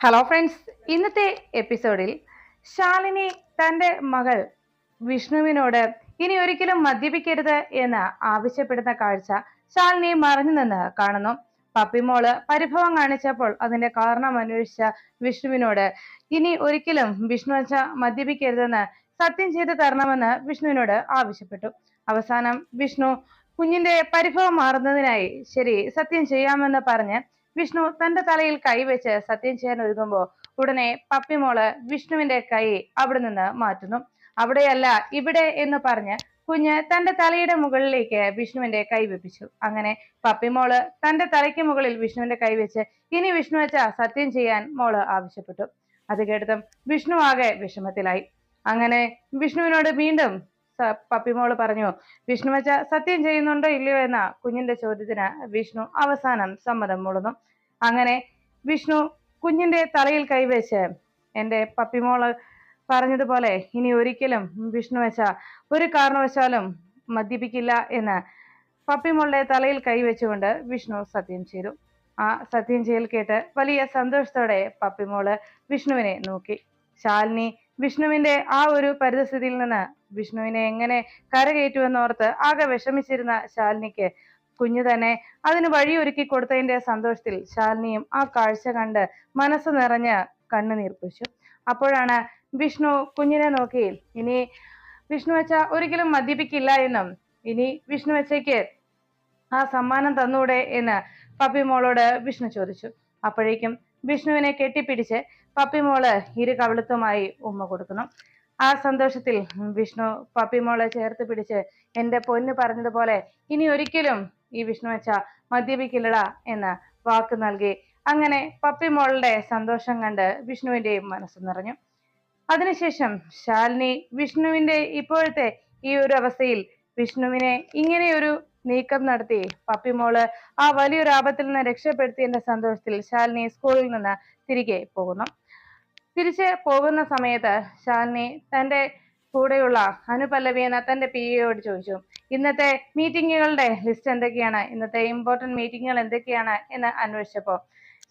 Hello friends ഇന്നത്തെ എപ്പിസോഡിൽ ശാലിനി തന്റെ മകൾ വിഷ്ണുവിനോട് ഇനി ഒരിക്കലും മദ്യപിക്കരുത് എന്ന് ആവശ്യപ്പെടുന്ന കാഴ്ച ശാലിനി മറഞ്ഞു നിന്ന് കാണുന്നു. പപ്പിമോൾ പരിഭവം കാണിച്ചപ്പോൾ അതിന്റെ കാരണം അന്വേഷിച്ച വിഷ്ണുവിനോട് ഇനി ഒരിക്കലും വിഷ്ണു അച്ഛ മദ്യപിക്കരുതെന്ന് സത്യം ചെയ്ത് തരണമെന്ന് വിഷ്ണുവിനോട് ആവശ്യപ്പെട്ടു. അവസാനം വിഷ്ണു കുഞ്ഞിന്റെ പരിഭവം മാറുന്നതിനായി ശരി സത്യം ചെയ്യാമെന്ന് പറഞ്ഞ് വിഷ്ണു തന്റെ തലയിൽ കൈവച്ച് സത്യം ചെയ്യാൻ ഒരുങ്ങുമ്പോൾ ഉടനെ പപ്പിമോൾ വിഷ്ണുവിന്റെ കൈ അവിടെ നിന്ന് മാറ്റുന്നു. അവിടെയല്ല ഇവിടെ എന്ന് പറഞ്ഞ് കുഞ്ഞ് തന്റെ തലയുടെ മുകളിലേക്ക് വിഷ്ണുവിന്റെ കൈ വെപ്പിച്ചു. അങ്ങനെ പപ്പിമോൾ തന്റെ തലയ്ക്ക് മുകളിൽ വിഷ്ണുവിന്റെ കൈ വെച്ച് ഇനി വിഷ്ണു വെച്ച സത്യം ചെയ്യാൻ മോൾ ആവശ്യപ്പെട്ടു. അത് കേട്ടതും വിഷ്ണു ആകെ വിഷമത്തിലായി. അങ്ങനെ വിഷ്ണുവിനോട് വീണ്ടും പപ്പിമോൾ പറഞ്ഞു വിഷ്ണുവച്ച സത്യം ചെയ്യുന്നുണ്ടോ ഇല്ലയോ എന്ന കുഞ്ഞിന്റെ ചോദ്യത്തിന് വിഷ്ണു അവസാനം സമ്മതം മൂളുന്നു അങ്ങനെ വിഷ്ണു കുഞ്ഞിന്റെ തലയിൽ കൈവച്ച് എന്റെ പപ്പിമോൾ പറഞ്ഞതുപോലെ ഇനി ഒരിക്കലും വിഷ്ണു വെച്ച ഒരു കാരണവശാലും മദ്യപിക്കില്ല എന്ന് പപ്പിമോളുടെ തലയിൽ കൈവച്ചുകൊണ്ട് വിഷ്ണു സത്യം ചെയ്തു. ആ സത്യം ചെയ്യൽ കേട്ട് വലിയ സന്തോഷത്തോടെ പപ്പിമോൾ വിഷ്ണുവിനെ നോക്കി. ശാലിനി വിഷ്ണുവിന്റെ ആ ഒരു പരിതസ്ഥിതിയിൽ നിന്ന് വിഷ്ണുവിനെ എങ്ങനെ കരകയറ്റുമെന്നോർത്ത് ആകെ വിഷമിച്ചിരുന്ന ശാലിനിക്ക് കുഞ്ഞു തന്നെ അതിന് വഴിയൊരുക്കി കൊടുത്തതിന്റെ സന്തോഷത്തിൽ ശാലിനിയും ആ കാഴ്ച കണ്ട് മനസ്സ് നിറഞ്ഞ് കണ്ണുനീർ പൊഴിച്ചു. അപ്പോഴാണ് വിഷ്ണു കുഞ്ഞിനെ നോക്കി ഇനി വിഷ്ണു വെച്ച ഒരിക്കലും മദ്യപിക്കില്ല എന്നും ഇനി വിഷ്ണു വെച്ചയ്ക്ക് ആ സമ്മാനം തന്നൂടെ എന്ന് പപ്പിമോളോട് വിഷ്ണു ചോദിച്ചു. അപ്പോഴേക്കും വിഷ്ണുവിനെ കെട്ടിപ്പിടിച്ച് പപ്പിമോൾ ഇരു കവിളത്തുമായി ഉമ്മ കൊടുക്കുന്നു. ആ സന്തോഷത്തിൽ വിഷ്ണു പപ്പിമോളെ ചേർത്ത് പിടിച്ച് എന്റെ പൊന്ന് പറഞ്ഞതുപോലെ ഇനി ഒരിക്കലും ഈ വിഷ്ണു അച്ഛ മദ്യപിക്കില്ലടാ എന്ന് വാക്ക് നൽകി അങ്ങനെ പപ്പിമോളുടെ സന്തോഷം കണ്ട് വിഷ്ണുവിന്റെയും മനസ്സ് നിറഞ്ഞു. അതിനുശേഷം ശാലിനി വിഷ്ണുവിന്റെ ഇപ്പോഴത്തെ ഈ ഒരു അവസ്ഥയിൽ വിഷ്ണുവിനെ ഇങ്ങനെയൊരു നീക്കം നടത്തി പപ്പിമോൾ ആ വലിയൊരു ആപത്തിൽ നിന്ന് രക്ഷപ്പെടുത്തിയതിന്റെ സന്തോഷത്തിൽ ശാലിനി സ്കൂളിൽ നിന്ന് തിരികെ പോകുന്നു. തിരിച്ച് പോകുന്ന സമയത്ത് ശാലിനി തന്റെ കൂടെയുള്ള അനുപല്ലവി എന്ന തന്റെ പി എയോട് ചോദിച്ചു. ഇന്നത്തെ മീറ്റിങ്ങുകളുടെ ലിസ്റ്റ് എന്തൊക്കെയാണ്? ഇന്നത്തെ ഇമ്പോർട്ടന്റ് മീറ്റിങ്ങുകൾ എന്തൊക്കെയാണ് എന്ന് അന്വേഷിച്ചപ്പോൾ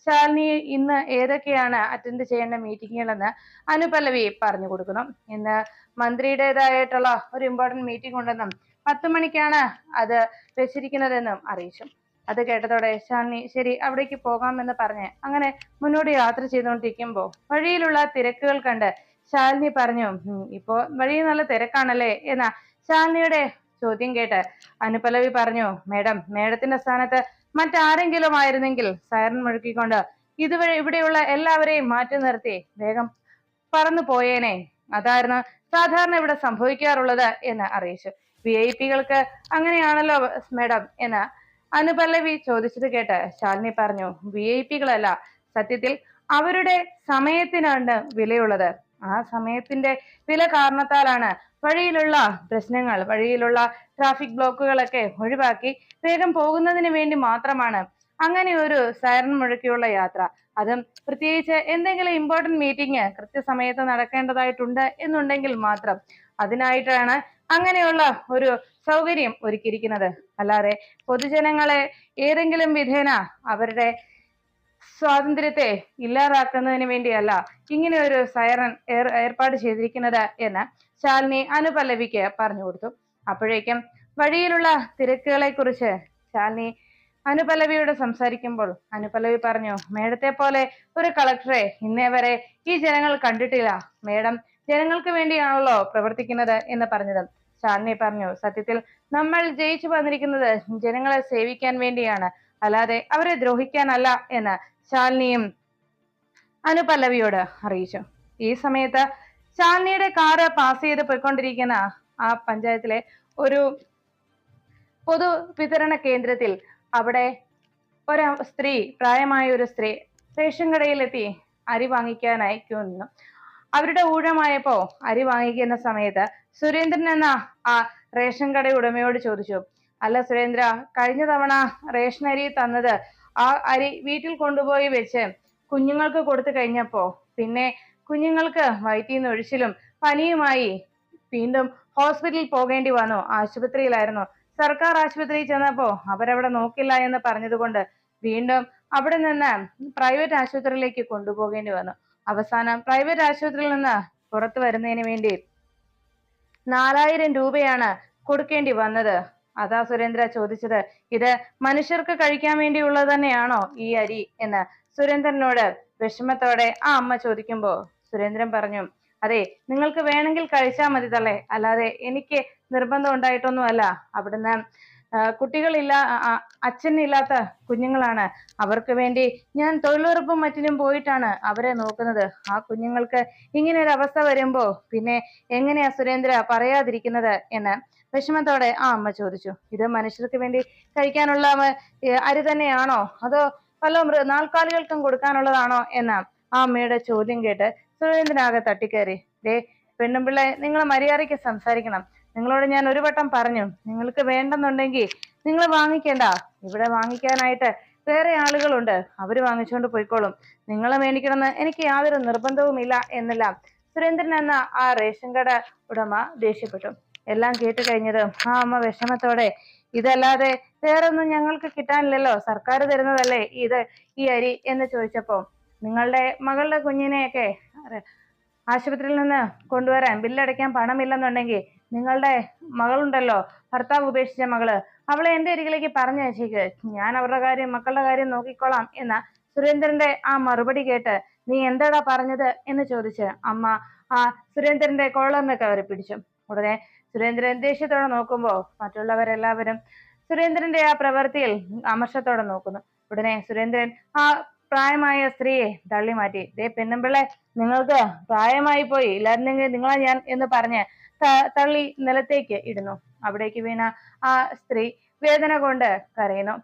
ശാലിനി ഇന്ന് ഏതൊക്കെയാണ് അറ്റൻഡ് ചെയ്യേണ്ട മീറ്റിങ്ങുകളെന്ന് അനുപല്ലവി പറഞ്ഞു കൊടുക്കുന്നു. ഇന്ന് മന്ത്രിയുടേതായിട്ടുള്ള ഒരു ഇമ്പോർട്ടന്റ് മീറ്റിംഗ് ഉണ്ടെന്നും പത്ത് മണിക്കാണ് അത് വെച്ചിരിക്കുന്നതെന്നും അറിയിച്ചു. അത് കേട്ടതോടെ ശാലിനി ശരി അവിടേക്ക് പോകാമെന്ന് പറഞ്ഞ് അങ്ങനെ മുന്നോട്ട് യാത്ര ചെയ്തുകൊണ്ടിരിക്കുമ്പോൾ വഴിയിലുള്ള തിരക്കുകൾ കണ്ട് ശാലിനി പറഞ്ഞു "ഉം, ഇപ്പോ വഴി നല്ല തിരക്കാണല്ലേ? എന്ന ശാലിനിയുടെ ചോദ്യം കേട്ട് അനുപലവി പറഞ്ഞു മേഡം മേഡത്തിന്റെ സ്ഥാനത്ത് മറ്റാരെങ്കിലും ആയിരുന്നെങ്കിൽ സൈറൻ മുഴക്കിക്കൊണ്ട് ഇതുവരെ ഇവിടെയുള്ള എല്ലാവരെയും മാറ്റി നിർത്തി വേഗം പറന്നു പോയേനെ. അതായിരുന്നു സാധാരണ ഇവിടെ സംഭവിക്കാറുള്ളത് എന്ന് അറിയിച്ചു. വി ഐ പികൾക്ക് അങ്ങനെയാണല്ലോ മേഡം എന്ന് അനുപല്ലവി ചോദിച്ചത് കേട്ട് ശാലിനി പറഞ്ഞു വി ഐ പികളല്ല സത്യത്തിൽ അവരുടെ സമയത്തിനാണ് വിലയുള്ളത്. ആ സമയത്തിന്റെ വില കാരണത്താലാണ് വഴിയിലുള്ള പ്രശ്നങ്ങൾ വഴിയിലുള്ള ട്രാഫിക് ബ്ലോക്കുകളൊക്കെ ഒഴിവാക്കി വേഗം പോകുന്നതിന് വേണ്ടി മാത്രമാണ് അങ്ങനെ ഒരു സൈറൺ മുഴക്കിയുള്ള യാത്ര. അതും പ്രത്യേകിച്ച് എന്തെങ്കിലും ഇമ്പോർട്ടന്റ് മീറ്റിംഗ് കൃത്യസമയത്ത് നടക്കേണ്ടതായിട്ടുണ്ട് എന്നുണ്ടെങ്കിൽ മാത്രം അതിനായിട്ടാണ് അങ്ങനെയുള്ള ഒരു സൗകര്യം ഒരുക്കിയിരിക്കുന്നത്. അല്ലാതെ പൊതുജനങ്ങളെ ഏതെങ്കിലും വിധേന അവരുടെ സ്വാതന്ത്ര്യത്തെ ഇല്ലാതാക്കുന്നതിന് വേണ്ടിയല്ല ഇങ്ങനെ ഒരു സൈറൻ ഏർ ഏർപ്പാട് ചെയ്തിരിക്കുന്നത് എന്ന് ശാലിനി അനുപല്ലവിക്ക് പറഞ്ഞു കൊടുത്തു. അപ്പോഴേക്കും വഴിയിലുള്ള തിരക്കുകളെ കുറിച്ച് ശാലിനി അനുപല്ലവിയോട് സംസാരിക്കുമ്പോൾ അനുപല്ലവി പറഞ്ഞു മേഡത്തെ പോലെ ഒരു കളക്ടറെ ഇന്നേ വരെ ഈ ജനങ്ങൾ കണ്ടിട്ടില്ല. മേഡം ജനങ്ങൾക്ക് വേണ്ടിയാണല്ലോ പ്രവർത്തിക്കുന്നത് എന്ന് പറഞ്ഞത്. ശാലിനി പറഞ്ഞു. സത്യത്തിൽ നമ്മൾ ജയിച്ചു വന്നിരിക്കുന്നത് ജനങ്ങളെ സേവിക്കാൻ വേണ്ടിയാണ്. അല്ലാതെ അവരെ ദ്രോഹിക്കാനല്ല എന്ന് ശാലിനിയും അനുപല്ലവിയോട് അറിയിച്ചു. ഈ സമയത്ത് ശാലിനിയുടെ കാറ് പാസ് ചെയ്ത് പോയിക്കൊണ്ടിരിക്കുന്ന ആ പഞ്ചായത്തിലെ ഒരു പൊതു വിതരണ കേന്ദ്രത്തിൽ അവിടെ ഒരു സ്ത്രീ പ്രായമായ ഒരു സ്ത്രീ റേഷൻ കടയിലെത്തി അരി വാങ്ങിക്കാനായി ക്യൂ നിന്നു. അവരുടെ ഊഴമായപ്പോ അരി വാങ്ങിക്കുന്ന സമയത്ത് സുരേന്ദ്രൻ എന്ന ആ റേഷൻ കട ഉടമയോട് ചോദിച്ചു അല്ല സുരേന്ദ്ര കഴിഞ്ഞ തവണ റേഷൻ അരി തന്നത് ആ അരി വീട്ടിൽ കൊണ്ടുപോയി വെച്ച് കുഞ്ഞുങ്ങൾക്ക് കൊടുത്തു കഴിഞ്ഞപ്പോ പിന്നെ കുഞ്ഞുങ്ങൾക്ക് വയറ്റിൽ നിന്ന് ഒഴിച്ചിലും പനിയുമായി വീണ്ടും ഹോസ്പിറ്റലിൽ പോകേണ്ടി വന്നു ആശുപത്രിയിലായിരുന്നു. സർക്കാർ ആശുപത്രിയിൽ ചെന്നപ്പോ അവരവിടെ നോക്കില്ല എന്ന് പറഞ്ഞതുകൊണ്ട് വീണ്ടും അവിടെ നിന്ന് പ്രൈവറ്റ് ആശുപത്രിയിലേക്ക് കൊണ്ടുപോകേണ്ടി വന്നു. അവസാനം പ്രൈവറ്റ് ആശുപത്രിയിൽ നിന്ന് പുറത്തു വരുന്നതിന് വേണ്ടി നാലായിരം രൂപയാണ് കൊടുക്കേണ്ടി വന്നത്. അതാ സുരേന്ദ്ര ചോദിച്ചത് ഇത് മനുഷ്യർക്ക് കഴിക്കാൻ വേണ്ടിയുള്ളത് തന്നെയാണോ ഈ അരി എന്ന്? സുരേന്ദ്രനോട് വിഷമത്തോടെ ആ അമ്മ ചോദിക്കുമ്പോ സുരേന്ദ്രൻ പറഞ്ഞു അതെ നിങ്ങൾക്ക് വേണമെങ്കിൽ കഴിച്ചാൽ മതി തള്ളേ. അല്ലാതെ എനിക്ക് നിർബന്ധം ഉണ്ടായിട്ടൊന്നുമല്ല. അവിടുന്ന് കുട്ടികളില്ല അച്ഛനില്ലാത്ത കുഞ്ഞുങ്ങളാണ്. അവർക്ക് വേണ്ടി ഞാൻ തൊഴിലുറപ്പും മറ്റിനും പോയിട്ടാണ് അവരെ നോക്കുന്നത്. ആ കുഞ്ഞുങ്ങൾക്ക് ഇങ്ങനെ ഒരു അവസ്ഥ വരുമ്പോ പിന്നെ എങ്ങനെയാ സുരേന്ദ്ര പറയാതിരിക്കുന്നത് എന്ന് വിഷമത്തോടെ ആ അമ്മ ചോദിച്ചു. ഇത് മനുഷ്യർക്ക് വേണ്ടി കഴിക്കാനുള്ള അരി തന്നെയാണോ? അതോ പല മൃ നാൽക്കാലികൾക്കും കൊടുക്കാനുള്ളതാണോ എന്ന ആ അമ്മയുടെ ചോദ്യം കേട്ട് സുരേന്ദ്രനാകെ തട്ടിക്കയറി ദേ പെണ്ണുമ്പിള്ളെ നിങ്ങൾ മര്യാദയ്ക്ക് സംസാരിക്കണം. നിങ്ങളോട് ഞാൻ ഒരു വട്ടം പറഞ്ഞു നിങ്ങൾക്ക് വേണ്ടെന്നുണ്ടെങ്കിൽ നിങ്ങൾ വാങ്ങിക്കേണ്ട. ഇവിടെ വാങ്ങിക്കാനായിട്ട് വേറെ ആളുകളുണ്ട്. അവർ വാങ്ങിച്ചുകൊണ്ട് പോയിക്കോളും. നിങ്ങളെ മേടിക്കണമെന്ന് എനിക്ക് യാതൊരു നിർബന്ധവുമില്ല എന്നല്ല. സുരേന്ദ്രൻ എന്ന ആ റേഷൻ കട ഉടമ ദേഷ്യപ്പെട്ടു. എല്ലാം കേട്ട് കഴിഞ്ഞത് ആ അമ്മ വിഷമത്തോടെ. ഇതല്ലാതെ വേറൊന്നും ഞങ്ങൾക്ക് കിട്ടാനില്ലല്ലോ. സർക്കാർ തരുന്നതല്ലേ ഇത് ഈ അരി? എന്ന് ചോദിച്ചപ്പോ നിങ്ങളുടെ മകളുടെ കുഞ്ഞിനെയൊക്കെ ആശുപത്രിയിൽ നിന്ന് കൊണ്ടുവരാൻ ബില്ലടയ്ക്കാൻ പണമില്ലെന്നുണ്ടെങ്കിൽ നിങ്ങളുടെ മകളുണ്ടല്ലോ ഭർത്താവ് ഉപേക്ഷിച്ച മകൾ. അവളെ എന്റെ അരികിലേക്ക് പറഞ്ഞയച്ചേക്ക് ഞാൻ അവരുടെ കാര്യം മക്കളുടെ കാര്യം നോക്കിക്കോളാം എന്ന സുരേന്ദ്രന്റെ ആ മറുപടി കേട്ട് നീ എന്താടാ പറഞ്ഞത് എന്ന് ചോദിച്ച് അമ്മ ആ സുരേന്ദ്രന്റെ കോളറിനെ അവരെ പിടിച്ചു. ഉടനെ സുരേന്ദ്രൻ ദേഷ്യത്തോടെ നോക്കുമ്പോ മറ്റുള്ളവരെല്ലാവരും സുരേന്ദ്രന്റെ ആ പ്രവൃത്തിയിൽ അമർഷത്തോടെ നോക്കുന്നു. ഉടനെ സുരേന്ദ്രൻ ആ പ്രായമായ സ്ത്രീയെ തള്ളി മാറ്റി ദേ പെണ്ണുമ്പിള്ളെ നിങ്ങൾക്ക് പ്രായമായി പോയി ഇല്ലായിരുന്നെങ്കിൽ നിങ്ങളെ ഞാൻ എന്ന് പറഞ്ഞ് തള്ളി നിലത്തേക്ക് ഇടുന്നു. അവിടേക്ക് വീണ ആ സ്ത്രീ വേദന കൊണ്ട് കരയുന്നു.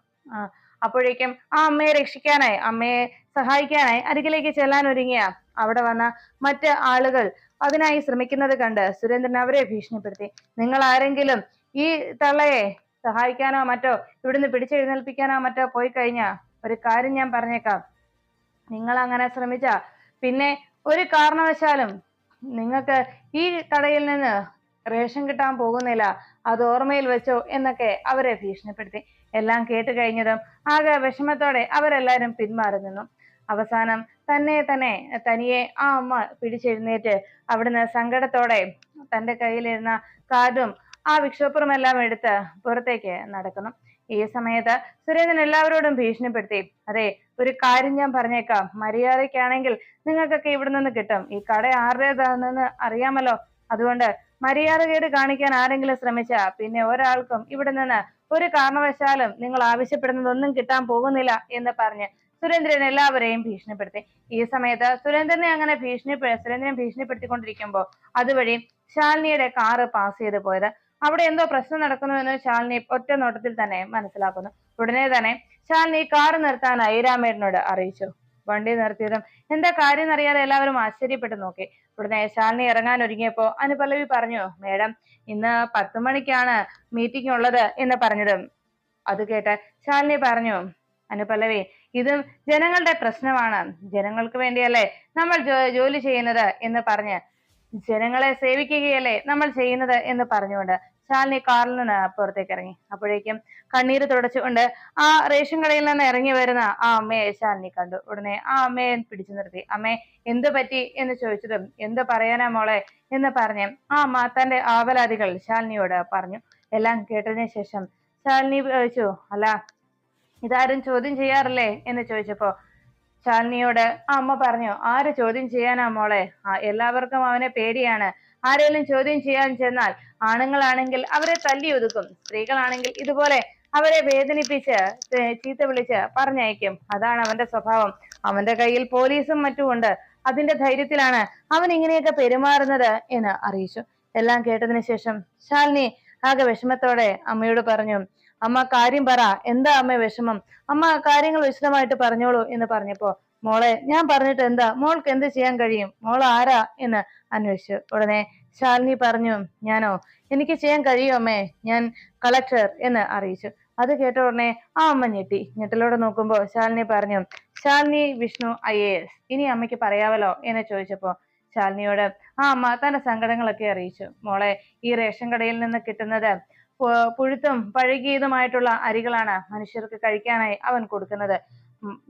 അപ്പോഴേക്കും ആ അമ്മയെ രക്ഷിക്കാനായി അമ്മയെ സഹായിക്കാനായി അരികിലേക്ക് ചെല്ലാൻ ഒരുങ്ങിയ അവിടെ വന്ന മറ്റ് ആളുകൾ അതിനായി ശ്രമിക്കുന്നത് കണ്ട് സുരേന്ദ്രൻ അവരെ ഭീഷണിപ്പെടുത്തി. നിങ്ങൾ ആരെങ്കിലും ഈ തള്ളയെ സഹായിക്കാനോ മറ്റോ ഇവിടുന്ന് പിടിച്ചെഴുന്നേൽപ്പിക്കാനോ മറ്റോ പോയി കഴിഞ്ഞാ ഒരു കാര്യം ഞാൻ പറഞ്ഞേക്കാം. നിങ്ങൾ അങ്ങനെ ശ്രമിച്ച പിന്നെ ഒരു കാരണവശാലും നിങ്ങൾക്ക് ഈ കടയിൽ നിന്ന് റേഷൻ കിട്ടാൻ പോകുന്നില്ല അത് ഓർമ്മയിൽ വെച്ചോ എന്നൊക്കെ അവരെ ഭീഷണിപ്പെടുത്തി. എല്ലാം കേട്ട് കഴിഞ്ഞതും ആകെ വിഷമത്തോടെ അവരെല്ലാരും പിന്മാറി നിന്നു. അവസാനം തന്നെ തന്നെ തനിയെ ആ അമ്മ പിടിച്ചെഴുന്നേറ്റ് അവിടുന്ന് സങ്കടത്തോടെ തന്റെ കയ്യിലിരുന്ന കാർഡും ആ വിക്ഷോപ്പറും എല്ലാം എടുത്ത് പുറത്തേക്ക് നടക്കുന്നു. ഈ സമയത്ത് സുരേന്ദ്രൻ എല്ലാവരോടും ഭീഷണിപ്പെടുത്തി. അതെ ഒരു കാര്യം ഞാൻ പറഞ്ഞേക്കാം. മര്യാദയ്ക്കാണെങ്കിൽ നിങ്ങൾക്കൊക്കെ ഇവിടെ നിന്ന് കിട്ടും. ഈ കട ആരുടേതാണെന്ന് അറിയാമല്ലോ. അതുകൊണ്ട് മര്യാദകേട് കാണിക്കാൻ ആരെങ്കിലും ശ്രമിച്ചാ പിന്നെ ഒരാൾക്കും ഇവിടെ നിന്ന് ഒരു കാരണവശാലും നിങ്ങൾ ആവശ്യപ്പെടുന്നതൊന്നും കിട്ടാൻ പോകുന്നില്ല എന്ന് പറഞ്ഞ് സുരേന്ദ്രൻ എല്ലാവരെയും ഭീഷണിപ്പെടുത്തി. ഈ സമയത്ത് സുരേന്ദ്രനെ അങ്ങനെ ഭീഷണി സുരേന്ദ്രനെ ഭീഷണിപ്പെടുത്തിക്കൊണ്ടിരിക്കുമ്പോൾ അതുവഴി ശാലിനിയുടെ കാറ് പാസ് ചെയ്ത് പോയത്. അവിടെ എന്തോ പ്രശ്നം നടക്കുന്നുവെന്ന് ശാലിനി ഒറ്റ നോട്ടത്തിൽ തന്നെ മനസ്സിലാക്കുന്നു. ഉടനെ തന്നെ ശാലിനി കാർ നിർത്താൻ രാമേട്ടനോട് അറിയിച്ചു. വണ്ടി നിർത്തിയതും എന്താ കാര്യം എന്നറിയാതെ എല്ലാവരും ആശ്ചര്യപ്പെട്ടു നോക്കി. ഉടനെ ശാലിനി ഇറങ്ങാൻ ഒരുങ്ങിയപ്പോ അനുപല്ലവി പറഞ്ഞു മേഡം ഇന്ന് പത്ത് മണിക്കാണ് മീറ്റിംഗ് ഉള്ളത് എന്ന് പറഞ്ഞതും. അത് കേട്ട് ശാലിനി പറഞ്ഞു അനുപല്ലവി ഇത് ജനങ്ങളുടെ പ്രശ്നമാണ്. ജനങ്ങൾക്ക് വേണ്ടിയല്ലേ നമ്മൾ ജോലി ചെയ്യുന്നത്? എന്ന് പറഞ്ഞ് ജനങ്ങളെ സേവിക്കുകയല്ലേ നമ്മൾ ചെയ്യുന്നത്? എന്ന് പറഞ്ഞുകൊണ്ട് ശാലിനി കാറിൽ നിന്ന് പുറത്തേക്ക് ഇറങ്ങി. അപ്പോഴേക്കും കണ്ണീര് തുടച്ചുകൊണ്ട് ആ റേഷൻ കടയിൽ നിന്ന് ഇറങ്ങി വരുന്ന ആ അമ്മയെ ശാലിനി കണ്ടു. ഉടനെ ആ അമ്മയെ പിടിച്ചു നിർത്തി. അമ്മേ എന്ത് പറ്റി? എന്ന് ചോദിച്ചതും എന്ത് പറയാനാ മോളെ? എന്ന് പറഞ്ഞ് ആ അമ്മ തന്റെ ആവലാതികൾ ശാലിനിയോട് പറഞ്ഞു. എല്ലാം കേട്ടതിന് ശേഷം ശാലിനി ചോദിച്ചു അല്ല ഇതാരും ചോദ്യം ചെയ്യാറില്ലേ? എന്ന് ചോദിച്ചപ്പോ ശാലിനിയോട് ആ അമ്മ പറഞ്ഞു ആര് ചോദ്യം ചെയ്യാനാ മോളെ? ആ എല്ലാവർക്കും അവനെ പേടിയാണ്. ആരെങ്കിലും ചോദ്യം ചെയ്യാൻ ചെന്നാൽ ആണുങ്ങളാണെങ്കിൽ അവരെ തല്ലി ഒതുക്കും. സ്ത്രീകളാണെങ്കിൽ ഇതുപോലെ അവരെ വേദനിപ്പിച്ച് ചീത്ത വിളിച്ച് പറഞ്ഞയക്കും. അതാണ് അവന്റെ സ്വഭാവം. അവന്റെ കയ്യിൽ പോലീസും മറ്റും ഉണ്ട്. അതിന്റെ ധൈര്യത്തിലാണ് അവൻ ഇങ്ങനെയൊക്കെ പെരുമാറുന്നത് എന്ന് അറിയിച്ചു. എല്ലാം കേട്ടതിന് ശേഷം ശാലിനി ആകെ വിഷമത്തോടെ അമ്മയോട് പറഞ്ഞു അമ്മ കാര്യം പറ. എന്താ അമ്മ വിഷമം? അമ്മ കാര്യങ്ങൾ വിശദമായിട്ട് പറഞ്ഞോളൂ എന്ന് പറഞ്ഞപ്പോ മോളെ ഞാൻ പറഞ്ഞിട്ട് എന്താ? മോൾക്ക് എന്ത് ചെയ്യാൻ കഴിയും? മോൾ ആരാ എന്ന് അന്വേഷിച്ചു. ഉടനെ ശാലിനി പറഞ്ഞു ഞാനോ? എനിക്ക് ചെയ്യാൻ കഴിയുമേ ഞാൻ കളക്ടർ എന്ന് അറിയിച്ചു. അത് കേട്ട ഉടനെ ആ അമ്മ ഞെട്ടി. ഞെട്ടലോടെ നോക്കുമ്പോൾ ശാലിനി പറഞ്ഞു Shalini Vishnu I A S. ഇനി അമ്മയ്ക്ക് പറയാവല്ലോ? എന്ന് ചോദിച്ചപ്പോ ശാലിനിയോട് ആ അമ്മ തന്റെ സങ്കടങ്ങളൊക്കെ അറിയിച്ചു. മോളെ ഈ റേഷൻ കടയിൽ നിന്ന് കിട്ടുന്നത് പുഴുത്തും പഴകിയതുമായിട്ടുള്ള അരികളാണ്. മനുഷ്യർക്ക് കഴിക്കാനായി അവൻ കൊടുക്കുന്നത്.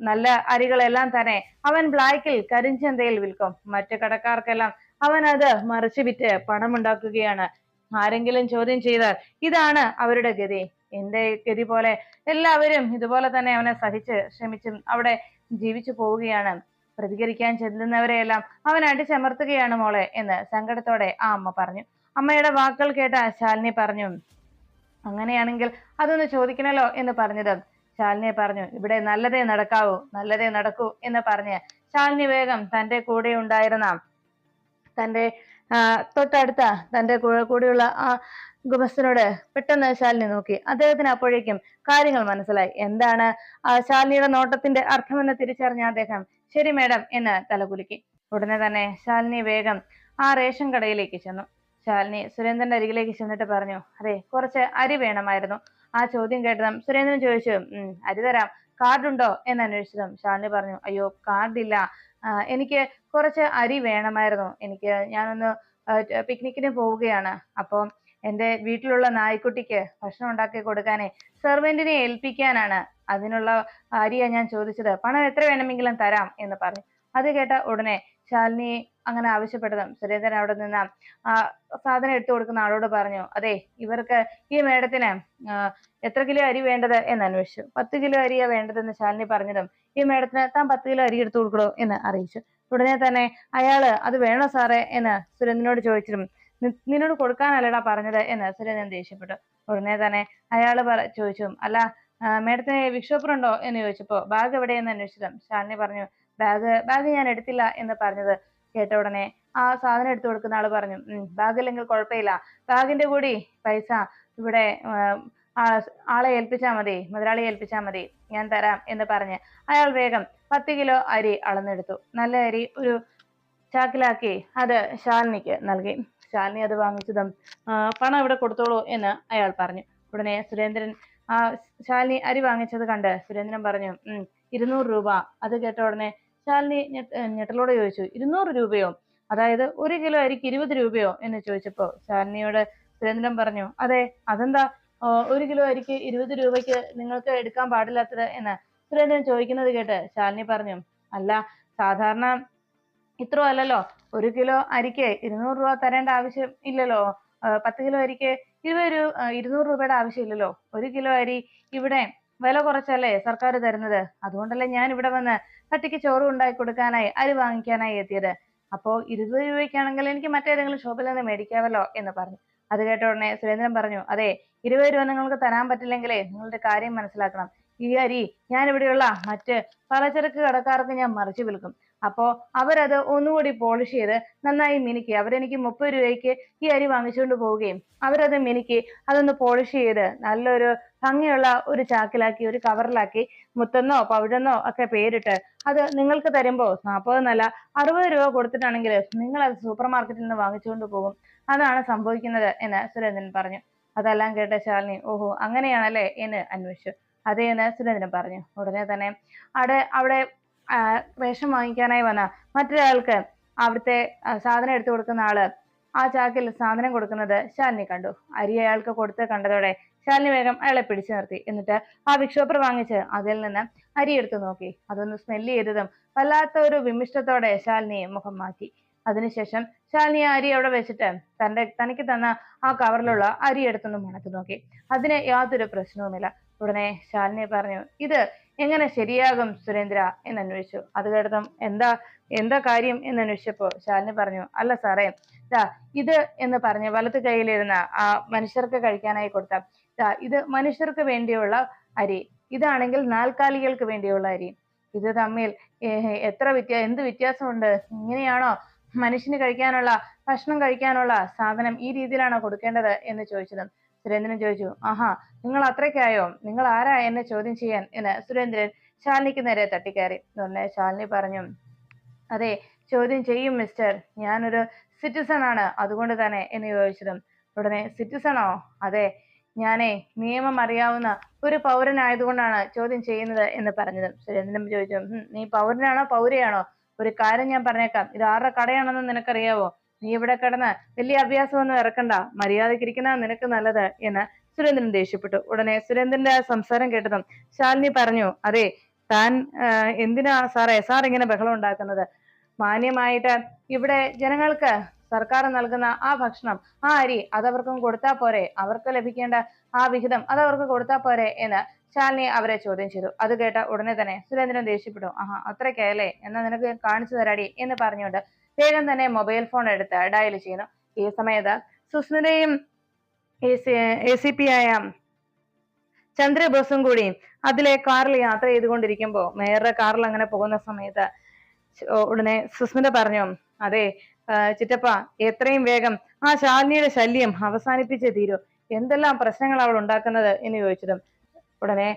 നല്ല അരികളെല്ലാം തന്നെ അവൻ ബ്ലാക്കിൽ കരിഞ്ചന്തയിൽ വിൽക്കും. മറ്റു കടക്കാർക്കെല്ലാം അവൻ അത് മറിച്ചു വിറ്റ് പണമുണ്ടാക്കുകയാണ്. ആരെങ്കിലും ചോദ്യം ചെയ്താൽ ഇതാണ് അവരുടെ ഗതി. എന്റെ ഗതി പോലെ എല്ലാവരും ഇതുപോലെ തന്നെ അവനെ സഹിച്ച് ശ്രമിച്ചും അവിടെ ജീവിച്ചു പോവുകയാണ്. പ്രതികരിക്കാൻ ചെല്ലുന്നവരെയെല്ലാം അവൻ അടിച്ചമർത്തുകയാണ് മോളെ എന്ന് സങ്കടത്തോടെ ആ അമ്മ പറഞ്ഞു. അമ്മയുടെ വാക്കുകൾ കേട്ട ശാലിനി പറഞ്ഞു അങ്ങനെയാണെങ്കിൽ അതൊന്ന് ചോദിക്കണല്ലോ എന്ന് പറഞ്ഞത് ശാലിനിയെ പറഞ്ഞു ഇവിടെ നല്ലതേ നടക്കാവൂ നല്ലതേ നടക്കൂ എന്ന് പറഞ്ഞ് ശാലിനി വേഗം തന്റെ കൂടെ ഉണ്ടായിരുന്ന തന്റെ തൊട്ടടുത്ത തന്റെ കൂടെ കൂടെയുള്ള ആ ഗുമസ്തനോട് പെട്ടെന്ന് ശാലിനി നോക്കി. അദ്ദേഹത്തിന് അപ്പോഴേക്കും കാര്യങ്ങൾ മനസ്സിലായി. എന്താണ് ശാലിനിയുടെ നോട്ടത്തിന്റെ അർത്ഥമെന്ന് തിരിച്ചറിഞ്ഞ അദ്ദേഹം ശരി മേഡം എന്ന് തലകുലുക്കി. ഉടനെ തന്നെ ശാലിനി വേഗം ആ റേഷൻ കടയിലേക്ക് ചെന്നു. ശാലിനി സുരേന്ദ്രന്റെ അരികിലേക്ക് ചെന്നിട്ട് പറഞ്ഞു അതെ കുറച്ച് അരി വേണമായിരുന്നു. ആ ചോദ്യം കേട്ടതും സുരേന്ദ്രൻ ചോദിച്ചു ഉം അരി തരാം. കാർഡുണ്ടോ എന്ന് അന്വേഷിച്ചതും ശാലിനി പറഞ്ഞു അയ്യോ കാർഡില്ല എനിക്ക് കുറച്ച് അരി വേണമായിരുന്നു. എനിക്ക് ഞാനൊന്ന് പിക്നിക്കിന് പോവുകയാണ്. അപ്പം എന്റെ വീട്ടിലുള്ള നായ്ക്കുട്ടിക്ക് ഭക്ഷണം ഉണ്ടാക്കി കൊടുക്കാനേ സെർവെന്റിനെ ഏൽപ്പിക്കാനാണ് അതിനുള്ള അരിയാ ഞാൻ ചോദിച്ചത്. പണം എത്ര വേണമെങ്കിലും തരാം എന്ന് പറഞ്ഞു. അത് കേട്ട ഉടനെ ശാലിനി അങ്ങനെ ആവശ്യപ്പെട്ടതും. സുരേന്ദ്രൻ അവിടെ നിന്ന് സാധനം എടുത്തു കൊടുക്കുന്ന ആളോട് പറഞ്ഞു അതെ ഇവർക്ക് ഈ മേഡത്തിന് എത്ര കിലോ അരി വേണ്ടത്? എന്ന് അന്വേഷിച്ചു. പത്ത് കിലോ അരിയാ വേണ്ടതെന്ന് ശാലിനി പറഞ്ഞതും ഈ മേഡത്തിന് താൻ പത്ത് കിലോ അരി എടുത്തു കൊടുക്കണോ? എന്ന് അറിയിച്ചു. ഉടനെ തന്നെ അയാൾ അത് വേണോ സാറേ? എന്ന് സുരേന്ദ്രനോട് ചോദിച്ചിട്ടും "നി- നിന്നോട് കൊടുക്കാനല്ലടാ പറഞ്ഞത് എന്ന് സുരേന്ദ്രൻ ദേഷ്യപ്പെട്ടു. ഉടനെ തന്നെ അയാൾ ചോദിച്ചു അല്ല മേഡത്തിന് വിക്ഷോപ്പറുണ്ടോ എന്ന് ചോദിച്ചപ്പോ ബാഗ് എവിടെയെന്ന് അന്വേഷിച്ചതും. ശാലിനി പറഞ്ഞു ബാഗ് ബാഗ് ഞാൻ എടുത്തില്ല എന്ന് പറഞ്ഞത് കേട്ട ഉടനെ ആ സാധനം എടുത്തു കൊടുക്കുന്ന ആൾ പറഞ്ഞു ഉം ബാഗ് ഇല്ലെങ്കിൽ കുഴപ്പമില്ല. ബാഗിന്റെ കൂടി പൈസ ഇവിടെ ആളെ ഏൽപ്പിച്ചാൽ മതി മുതലാളി ഏൽപ്പിച്ചാൽ മതി ഞാൻ തരാം എന്ന് പറഞ്ഞ് അയാൾ വേഗം പത്ത് കിലോ അരി അളന്നെടുത്തു. നല്ല അരി ഒരു ചാക്കിലാക്കി അത് ശാലിനിക്ക് നൽകി. ശാലിനി അത് വാങ്ങിച്ചതും പണം ഇവിടെ കൊടുത്തോളൂ എന്ന് അയാൾ പറഞ്ഞു. ഉടനെ സുരേന്ദ്രൻ ആ ശാലിനി അരി വാങ്ങിച്ചത് കണ്ട് സുരേന്ദ്രൻ പറഞ്ഞു ഇരുന്നൂറ് രൂപ അത് കേട്ട ഉടനെ ശാലിനി ഞെട്ടലോടെ ചോദിച്ചു ഇരുന്നൂറ് രൂപയോ? അതായത് ഒരു കിലോ അരിക്ക് ഇരുപത് രൂപയോ? എന്ന് ചോദിച്ചപ്പോ ശാലിനിയോട് സുരേന്ദ്രൻ പറഞ്ഞു അതെ അതെന്താ? ഒരു കിലോ അരിക്ക് ഇരുപത് രൂപയ്ക്ക് നിങ്ങൾക്ക് എടുക്കാൻ പാടില്ലാത്തത് എന്ന്. സുരേന്ദ്രൻ ചോദിക്കുന്നത് കേട്ട് ശാലിനി പറഞ്ഞു അല്ല സാധാരണ ഇത്ര അല്ലല്ലോ. ഒരു കിലോ അരിക്ക് ഇരുന്നൂറ് രൂപ തരേണ്ട ആവശ്യം ഇല്ലല്ലോ. പത്ത് കിലോ അരിക്ക് ഇരുപത് രൂപ ഇരുന്നൂറ് രൂപയുടെ ആവശ്യമില്ലല്ലോ. ഒരു കിലോ അരി ഇവിടെ വില കുറച്ചല്ലേ സർക്കാർ തരുന്നത്? അതുകൊണ്ടല്ലേ ഞാൻ ഇവിടെ വന്ന് കട്ടിക്ക് ചോറ് ഉണ്ടാക്കി കൊടുക്കാനായി അരി വാങ്ങിക്കാനായി എത്തിയത്. അപ്പോ ഇരുപത് രൂപയ്ക്കാണെങ്കിൽ എനിക്ക് മറ്റേതെങ്കിലും ഷോപ്പിൽ നിന്ന് മേടിക്കാമല്ലോ എന്ന് പറഞ്ഞു. അത് കേട്ട ഉടനെ സുരേന്ദ്രൻ പറഞ്ഞു അതെ ഇരുപത് രൂപ നിങ്ങൾക്ക് തരാൻ പറ്റില്ലെങ്കിലേ നിങ്ങളുടെ കാര്യം മനസ്സിലാക്കണം. ഈ അരി ഞാൻ ഇവിടെയുള്ള മറ്റ് പലചരക്ക് കടക്കാർക്ക് ഞാൻ മറിച്ചു വിൽക്കും. അപ്പോ അവരത് ഒന്നുകൂടി പോളിഷ് ചെയ്ത് നന്നായി മിനുക്കി. അവരെനിക്ക് മുപ്പത് രൂപയ്ക്ക് ഈ അരി വാങ്ങിച്ചുകൊണ്ട് പോവുകയും അവരത് മിനുക്കി അതൊന്ന് പോളിഷ് ചെയ്ത് നല്ലൊരു ഭംഗിയുള്ള ഒരു ചാക്കിലാക്കി ഒരു കവറിലാക്കി മുത്തെന്നോ പവിഴെന്നോ ഒക്കെ പേരിട്ട് അത് നിങ്ങൾക്ക് തരുമ്പോ നാൽപ്പത് എന്നല്ല അറുപത് രൂപ കൊടുത്തിട്ടാണെങ്കിൽ നിങ്ങൾ അത് സൂപ്പർ മാർക്കറ്റിൽ നിന്ന് വാങ്ങിച്ചുകൊണ്ട് പോകും. അതാണ് സംഭവിക്കുന്നത് എന്ന് സുരേന്ദ്രൻ പറഞ്ഞു. അതെല്ലാം കേട്ട ശാലിനി ഓഹോ അങ്ങനെയാണല്ലേ? എന്ന് അന്വേഷിച്ചു. അതേ എന്ന് സുരേന്ദ്രൻ പറഞ്ഞു. ഉടനെ തന്നെ അവിടെ അവിടെ റേഷൻ വാങ്ങിക്കാനായി വന്ന മറ്റൊരാൾക്ക് അവിടുത്തെ സാധനം എടുത്തു കൊടുക്കുന്ന ആൾ ആ ചാക്കിൽ സാധനം കൊടുക്കുന്നത് ശാലിനി കണ്ടു. അരി അയാൾക്ക് കൊടുത്ത് കണ്ടതോടെ ശാലിനി വേഗം അയാളെ പിടിച്ചു നിർത്തി. എന്നിട്ട് ആ വിക്ഷോപ്പർ വാങ്ങിച്ച് അതിൽ നിന്ന് അരി എടുത്തു നോക്കി. അതൊന്ന് സ്മെല്ല് ചെയ്തതും വല്ലാത്ത ഒരു വിമിഷ്ടത്തോടെ ശാലിനി മുഖം മാറ്റി. അതിനുശേഷം ശാലിനി ആ അരി അവിടെ വെച്ചിട്ട് തന്റെ തനിക്ക് തന്ന ആ കവറിലുള്ള അരി എടുത്തൊന്ന് മണത്ത് നോക്കി. അതിന് യാതൊരു പ്രശ്നവുമില്ല. ഉടനെ ശാലിനി പറഞ്ഞു ഇത് എങ്ങനെ ശരിയാകും സുരേന്ദ്ര എന്ന് അന്വേഷിച്ചു അത് കേട്ടതും എന്താ എന്താ കാര്യം എന്ന് അന്വേഷിച്ചപ്പോ ശാലിനി പറഞ്ഞു അല്ല സാറേ ദാ ഇത് എന്ന് പറഞ്ഞ് വലത്ത് കൈയിലിരുന്ന ആ മനുഷ്യർക്ക് കഴിക്കാനായി കൊടുത്ത ദാ ഇത് മനുഷ്യർക്ക് വേണ്ടിയുള്ള അരി ഇതാണെങ്കിൽ നാൽക്കാലികൾക്ക് വേണ്ടിയുള്ള അരി. ഇത് തമ്മിൽ എത്ര വ്യത്യാ എന്ത് വ്യത്യാസമുണ്ട്? ഇങ്ങനെയാണോ മനുഷ്യന് കഴിക്കാനുള്ള ഭക്ഷണം കഴിക്കാനുള്ള സാധനം ഈ രീതിയിലാണോ കൊടുക്കേണ്ടത്? എന്ന് ചോദിച്ചതും സുരേന്ദ്രൻ ചോദിച്ചു ആഹാ നിങ്ങൾ അത്രയ്ക്കായോ? നിങ്ങൾ ആരാ എന്നെ ചോദ്യം ചെയ്യാൻ? എന്ന് സുരേന്ദ്രൻ ശാലിനിക്ക് നേരെ തട്ടിക്കയറി. ഉടനെ ശാലിനി പറഞ്ഞു അതെ ചോദ്യം ചെയ്യും മിസ്റ്റർ ഞാനൊരു സിറ്റിസൺ ആണ് അതുകൊണ്ട് തന്നെ എന്ന് ചോദിച്ചതും. ഉടനെ സിറ്റിസണോ അതെ ഞാനേ നിയമം അറിയാവുന്ന ഒരു പൗരനായതുകൊണ്ടാണ് ചോദ്യം ചെയ്യുന്നത് എന്ന് പറഞ്ഞതും. സുരേന്ദ്രൻ ചോദിച്ചു നീ പൗരനാണോ? പൗരയാണോ? ഒരു കാര്യം ഞാൻ പറഞ്ഞേക്കാം. ഇത് ആരുടെ കടയാണെന്ന് നിനക്കറിയാവോ? നീ ഇവിടെ കിടന്ന് വലിയ അഭ്യാസമൊന്നും ഇറക്കണ്ട. മര്യാദക്കിരിക്കുന്ന നിനക്ക് നല്ലത് എന്ന് സുരേന്ദ്രൻ ദേഷ്യപ്പെട്ടു. ഉടനെ സുരേന്ദ്രന്റെ സംസാരം കേട്ടതും ശാലിനി പറഞ്ഞു അതെ താൻ എന്തിനാ സാറേ സാർ ഇങ്ങനെ ബഹളം ഉണ്ടാക്കുന്നത്? മാന്യമായിട്ട് ഇവിടെ ജനങ്ങൾക്ക് സർക്കാർ നൽകുന്ന ആ ഭക്ഷണം ആ അരി അതവർക്കും കൊടുത്താൽ പോരെ? അവർക്ക് ലഭിക്കേണ്ട ആ വിഹിതം അതവർക്ക് കൊടുത്താൽ പോരെ? എന്ന് ശാലിനി അവരെ ചോദ്യം ചെയ്തു. അത് കേട്ട ഉടനെ തന്നെ സുരേന്ദ്രൻ ദേഷ്യപ്പെട്ടു. ആഹാ അത്രയ്ക്കല്ലേ? എന്നാ നിനക്ക് കാണിച്ചു തരാടി എന്ന് പറഞ്ഞുകൊണ്ട് വേഗം തന്നെ മൊബൈൽ ഫോൺ എടുത്ത് ഡയൽ ചെയ്യുന്നു. ഈ സമയത്ത് സുസ്മിതയും എ സി പി ആയ ചന്ദ്രബോസും കൂടി അതിലെ കാറിൽ യാത്ര ചെയ്തുകൊണ്ടിരിക്കുമ്പോൾ മേയറുടെ കാറിൽ അങ്ങനെ പോകുന്ന സമയത്ത് ഉടനെ സുസ്മിത പറഞ്ഞു അതെ ചിറ്റപ്പ എത്രയും വേഗം ആ ശാലിനിയുടെ ശല്യം അവസാനിപ്പിച്ചേ തീരൂ. എന്തെല്ലാം പ്രശ്നങ്ങൾ അവൾ ഉണ്ടാക്കുന്നത്? എന്ന് ചോദിച്ചതും ഉടനെ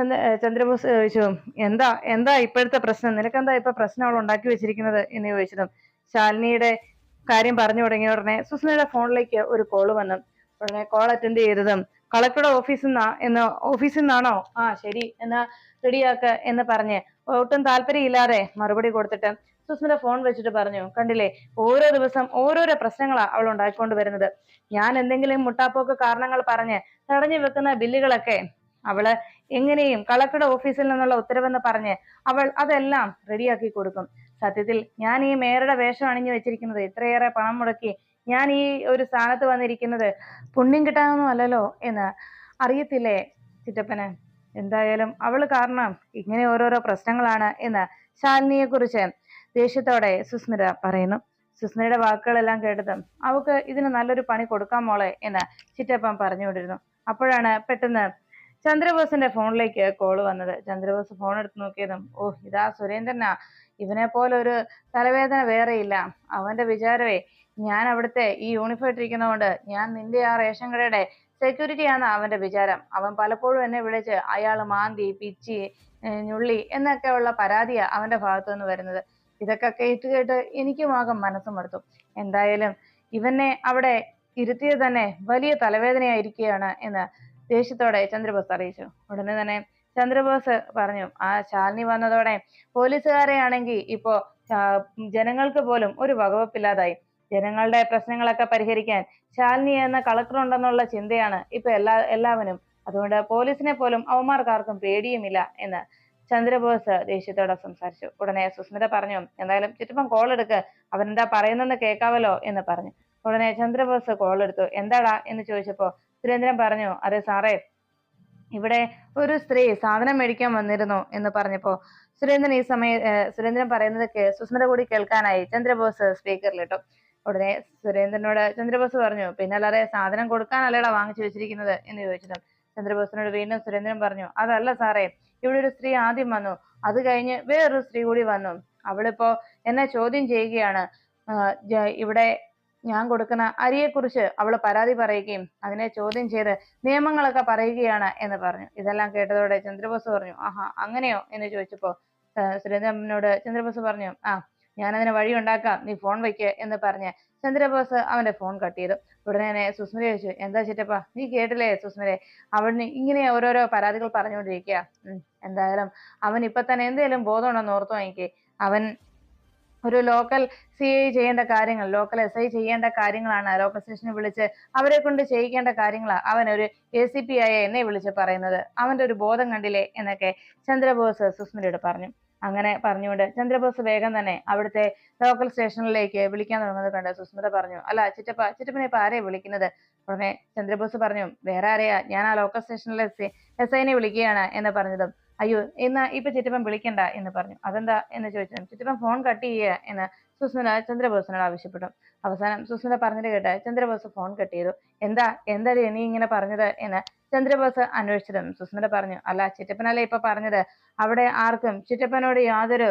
ചന്ദ്ര ചന്ദ്രബോസ് ചോദിച്ചു എന്താ എന്താ ഇപ്പോഴത്തെ പ്രശ്നം? നിനക്കെന്താ ഇപ്പൊ പ്രശ്നം അവൾ ഉണ്ടാക്കി വെച്ചിരിക്കുന്നത്? എന്ന് ചോദിച്ചതും ശാലിനിയുടെ കാര്യം പറഞ്ഞു തുടങ്ങിയ ഉടനെ സുസ്നയുടെ ഫോണിലേക്ക് ഒരു കോൾ വന്നു. ഉടനെ കോൾ അറ്റൻഡ് ചെയ്തതും കളക്ടറുടെ ഓഫീസിൽ നിന്നാ എന്ന് ഓഫീസിൽ നിന്നാണോ ആ ശരി എന്നാ റെഡിയാക്ക എന്ന് പറഞ്ഞ് ഒട്ടും താല്പര്യമില്ലാതെ മറുപടി കൊടുത്തിട്ട് സുസ്മിത ഫോൺ വെച്ചിട്ട് പറഞ്ഞു കണ്ടില്ലേ ഓരോ ദിവസം ഓരോരോ പ്രശ്നങ്ങളാ അവൾ ഉണ്ടാക്കിക്കൊണ്ട് വരുന്നത്. ഞാൻ എന്തെങ്കിലും മുട്ടാപ്പോക്ക് കാരണങ്ങൾ പറഞ്ഞ് തടഞ്ഞു വെക്കുന്ന ബില്ലുകളൊക്കെ അവൾ എങ്ങനെയും കളക്ടറുടെ ഓഫീസിൽ നിന്നുള്ള ഉത്തരവെന്ന് പറഞ്ഞ് അവൾ അതെല്ലാം റെഡിയാക്കി കൊടുക്കും. സത്യത്തിൽ ഞാൻ ഈ മേയറുടെ വേഷം അണിഞ്ഞു വെച്ചിരിക്കുന്നത് ഇത്രയേറെ പണം മുടക്കി ഞാൻ ഈ ഒരു സ്ഥാനത്ത് വന്നിരിക്കുന്നത് പുണ്യം കിട്ടാനൊന്നും അല്ലല്ലോ എന്ന് അറിയത്തില്ലേ ചിറ്റപ്പന്? എന്തായാലും അവൾ കാരണം ഇങ്ങനെ ഓരോരോ പ്രശ്നങ്ങളാണ് എന്ന് ശാലിനിയെ കുറിച്ച് ദേഷ്യത്തോടെ സുസ്മിത പറയുന്നു. സുസ്മിതയുടെ വാക്കുകളെല്ലാം കേട്ടതും അവക്ക് ഇതിന് നല്ലൊരു പണി കൊടുക്കാം മോളെ എന്ന് ചിറ്റപ്പൻ പറഞ്ഞുകൊണ്ടിരുന്നു. അപ്പോഴാണ് പെട്ടെന്ന് ചന്ദ്രബോസിന്റെ ഫോണിലേക്ക് കോൾ വന്നത്. ചന്ദ്രബോസ് ഫോൺ എടുത്ത് നോക്കിയതും ഓ ഇതാ സുരേന്ദ്രനാ. ഇവനെ പോലെ ഒരു തലവേദന വേറെയില്ല അവന്റെ വിചാരമേ ഞാൻ അവിടുത്തെ ഈ യൂണിഫോം ഇട്ടിരിക്കുന്നതുകൊണ്ട് ഞാൻ നിന്റെ ആ റേഷൻ കടയുടെ സെക്യൂരിറ്റി ആണ് അവന്റെ വിചാരം. അവൻ പലപ്പോഴും എന്നെ വിളിച്ച് അയാൾ മാന്തി പിച്ചി ഞുള്ളി എന്നൊക്കെ ഉള്ള പരാതിയാ അവന്റെ ഭാഗത്തു നിന്ന് വരുന്നത്. ഇതൊക്കെ കേട്ട് കേട്ട് എനിക്കുമാകം മനസ്സും മടുത്തു. എന്തായാലും ഇവനെ അവിടെ ഇരുത്തിയത് തന്നെ വലിയ തലവേദനയായിരിക്കുകയാണ് എന്ന് ദേഷ്യത്തോടെ ചന്ദ്രബോസ് അറിയിച്ചു. ഉടനെ തന്നെ ചന്ദ്രബോസ് പറഞ്ഞു ആ ശാലിനി വന്നതോടെ പോലീസുകാരെ ആണെങ്കിൽ ഇപ്പോ ജനങ്ങൾക്ക് പോലും ഒരു വകവെപ്പില്ലാതായി. ജനങ്ങളുടെ പ്രശ്നങ്ങളൊക്കെ പരിഹരിക്കാൻ ശാലിനി എന്ന കളക്ടർ ഉണ്ടെന്നുള്ള ചിന്തയാണ് ഇപ്പൊ എല്ലാ എല്ലാവരും അതുകൊണ്ട് പോലീസിനെ പോലും അവന്മാർക്കാർക്കും പേടിയുമില്ല എന്ന് ചന്ദ്രബോസ് ദേഷ്യത്തോടെ സംസാരിച്ചു. ഉടനെ സുസ്മിത പറഞ്ഞു എന്തായാലും ചുറ്റുപ്പം കോൾ എടുക്ക്. അവരെന്താ പറയുന്നെന്ന് കേൾക്കാവല്ലോ എന്ന് പറഞ്ഞു. ഉടനെ ചന്ദ്രബോസ് കോൾ എടുത്തു. എന്താടാ? എന്ന് ചോദിച്ചപ്പോ സുരേന്ദ്രൻ പറഞ്ഞു അതെ സാറേ ഇവിടെ ഒരു സ്ത്രീ സാധനം മേടിക്കാൻ വന്നിരുന്നു എന്ന് പറഞ്ഞപ്പോ സുരേന്ദ്രൻ ഈ സമയ സുരേന്ദ്രൻ പറയുന്നത് സുസ്മിത കൂടി കേൾക്കാനായി ചന്ദ്രബോസ് സ്പീക്കറിലിട്ടു ഉടനെ സുരേന്ദ്രനോട് ചന്ദ്രബോസ് പറഞ്ഞു പിന്നെ അല്ലാതെ സാധനം കൊടുക്കാനല്ലേടാ വാങ്ങിച്ചു വെച്ചിരിക്കുന്നത്? എന്ന് ചോദിച്ചത് ചന്ദ്രബോസിനോട് വീണ്ടും സുരേന്ദ്രൻ പറഞ്ഞു അതല്ല സാറേ ഇവിടെ ഒരു സ്ത്രീ ആദ്യം വന്നു അത് കഴിഞ്ഞ് വേറൊരു സ്ത്രീ കൂടി വന്നു. അവളിപ്പോ എന്നെ ചോദ്യം ചെയ്യുകയാണ് ഇവിടെ ഞാൻ കൊടുക്കുന്ന അരിയെക്കുറിച്ച് അവൾ പരാതി പറയുകയും അതിനെ ചോദ്യം ചെയ്ത് നിയമങ്ങളൊക്കെ പറയുകയാണ് എന്ന് പറഞ്ഞു. ഇതെല്ലാം കേട്ടതോടെ ചന്ദ്രബോസ് പറഞ്ഞു ആഹാ അങ്ങനെയോ? എന്ന് ചോദിച്ചപ്പോ ശ്രീധരനോട് ചന്ദ്രബോസ് പറഞ്ഞു ആ ഞാനതിന് വഴി ഉണ്ടാക്കാം നീ ഫോൺ വയ്ക്ക എന്ന് പറഞ്ഞ് ചന്ദ്രബോസ് അവന്റെ ഫോൺ കട്ട് ചെയ്തു. ഉടനെ സുസ്മിത ചോദിച്ചു എന്താ ചിറ്റപ്പ നീ കേട്ടില്ലേ സുസ്മിരെ അവന് ഇങ്ങനെ ഓരോരോ പരാതികൾ പറഞ്ഞുകൊണ്ടിരിക്കുക എന്തായാലും അവൻ ഇപ്പൊ തന്നെ എന്തേലും ബോധമുണ്ടെന്ന് ഓർത്തു വാങ്ങിക്കേ. അവൻ ഒരു ലോക്കൽ സി ഐ ചെയ്യേണ്ട കാര്യങ്ങൾ ലോക്കൽ എസ് ഐ ചെയ്യേണ്ട കാര്യങ്ങളാണ് ലോക്കൽ സ്റ്റേഷനിൽ വിളിച്ച് അവരെ കൊണ്ട് ചെയ്യിക്കേണ്ട കാര്യങ്ങളാണ് അവൻ ഒരു എ സി പി ആയ എന്നെ വിളിച്ച് പറയുന്നത്. അവന്റെ ഒരു ബോധം കണ്ടില്ലേ എന്നൊക്കെ ചന്ദ്രബോസ് സുസ്മിതയോട് പറഞ്ഞു. അങ്ങനെ പറഞ്ഞുകൊണ്ട് ചന്ദ്രബോസ് വേഗം തന്നെ അവിടുത്തെ ലോക്കൽ സ്റ്റേഷനിലേക്ക് വിളിക്കാൻ തുടങ്ങുന്നത് കണ്ട് സുസ്മിത പറഞ്ഞു അല്ല ചിറ്റപ്പ ചിറ്റപ്പനെ ഇപ്പൊ ആരെയാ വിളിക്കുന്നത്? ഉടനെ ചന്ദ്രബോസ് പറഞ്ഞു വേറെ ആരെയാ? ഞാൻ ആ ലോക്കൽ സ്റ്റേഷനിലെ എസ് ഐനെ വിളിക്കുകയാണ് എന്ന് പറഞ്ഞതും അയ്യോ എന്നാ ഇപ്പൊ ചിറ്റപ്പൻ വിളിക്കണ്ട എന്ന് പറഞ്ഞു. അതെന്താ എന്ന് ചോദിച്ചു. ചിറ്റപ്പൻ ഫോൺ കട്ട് ചെയ്യുക എന്ന് സുസ്മിത ചന്ദ്രബോസിനോട് ആവശ്യപ്പെട്ടു. അവസാനം സുസ്മിത പറഞ്ഞത് കേട്ട് ചന്ദ്രബോസ് ഫോൺ കട്ട് ചെയ്തു. എന്താ എന്താ നീ ഇങ്ങനെ പറഞ്ഞത് എന്ന് ചന്ദ്രബോസ് അന്വേഷിച്ചതും സുസ്മിത പറഞ്ഞു. അല്ല ചിറ്റപ്പനല്ലേ ഇപ്പൊ പറഞ്ഞത്? അവിടെ ആർക്കും ചിറ്റപ്പനോട് യാതൊരു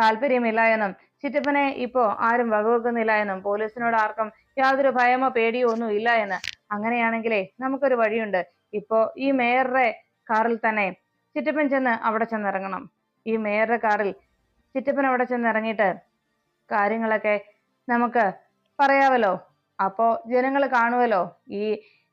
താല്പര്യമില്ല എന്നും ചിറ്റപ്പനെ ഇപ്പോ ആരും വകവെക്കുന്നില്ല എന്നും പോലീസിനോട് ആർക്കും യാതൊരു ഭയമോ പേടിയോ ഒന്നും ഇല്ല എന്ന് അങ്ങനെയാണെങ്കിലേ നമുക്കൊരു വഴിയുണ്ട്. ഇപ്പോ ഈ മേയറുടെ കാറിൽ തന്നെ ചിറ്റപ്പൻ ചെന്ന് അവിടെ ചെന്നിറങ്ങണം. ഈ മേയറുടെ കാറിൽ ചിറ്റപ്പൻ അവിടെ ചെന്നിറങ്ങിയിട്ട് കാര്യങ്ങളൊക്കെ നമുക്ക് പറയാവല്ലോ. അപ്പോ ജനങ്ങൾ കാണുമല്ലോ ഈ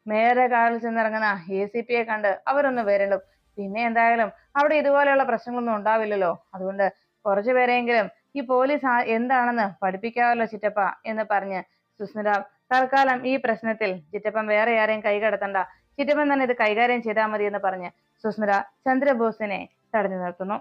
മേയറുടെ കാറിൽ ചെന്നിറങ്ങുന്ന എ സി പിയെ കണ്ട് അവരൊന്ന് വരലും. പിന്നെ എന്തായാലും അവിടെ ഇതുപോലെയുള്ള പ്രശ്നങ്ങളൊന്നും ഉണ്ടാവില്ലല്ലോ. അതുകൊണ്ട് കുറച്ചു പേരെങ്കിലും ഈ പോലീസ് എന്താണെന്ന് പഠിപ്പിക്കാമല്ലോ ചിറ്റപ്പ എന്ന് പറഞ്ഞ് സുസ്മിത തൽക്കാലം ഈ പ്രശ്നത്തിൽ ചിറ്റപ്പൻ വേറെ ആരെയും കൈകടത്തണ്ട. ചിറ്റപ്പൻ തന്നെ ഇത് കൈകാര്യം ചെയ്താൽ മതി എന്ന് പറഞ്ഞ് സുസ്മിത ചന്ദ്രബോസിനെ തടഞ്ഞു നിർത്തുന്നു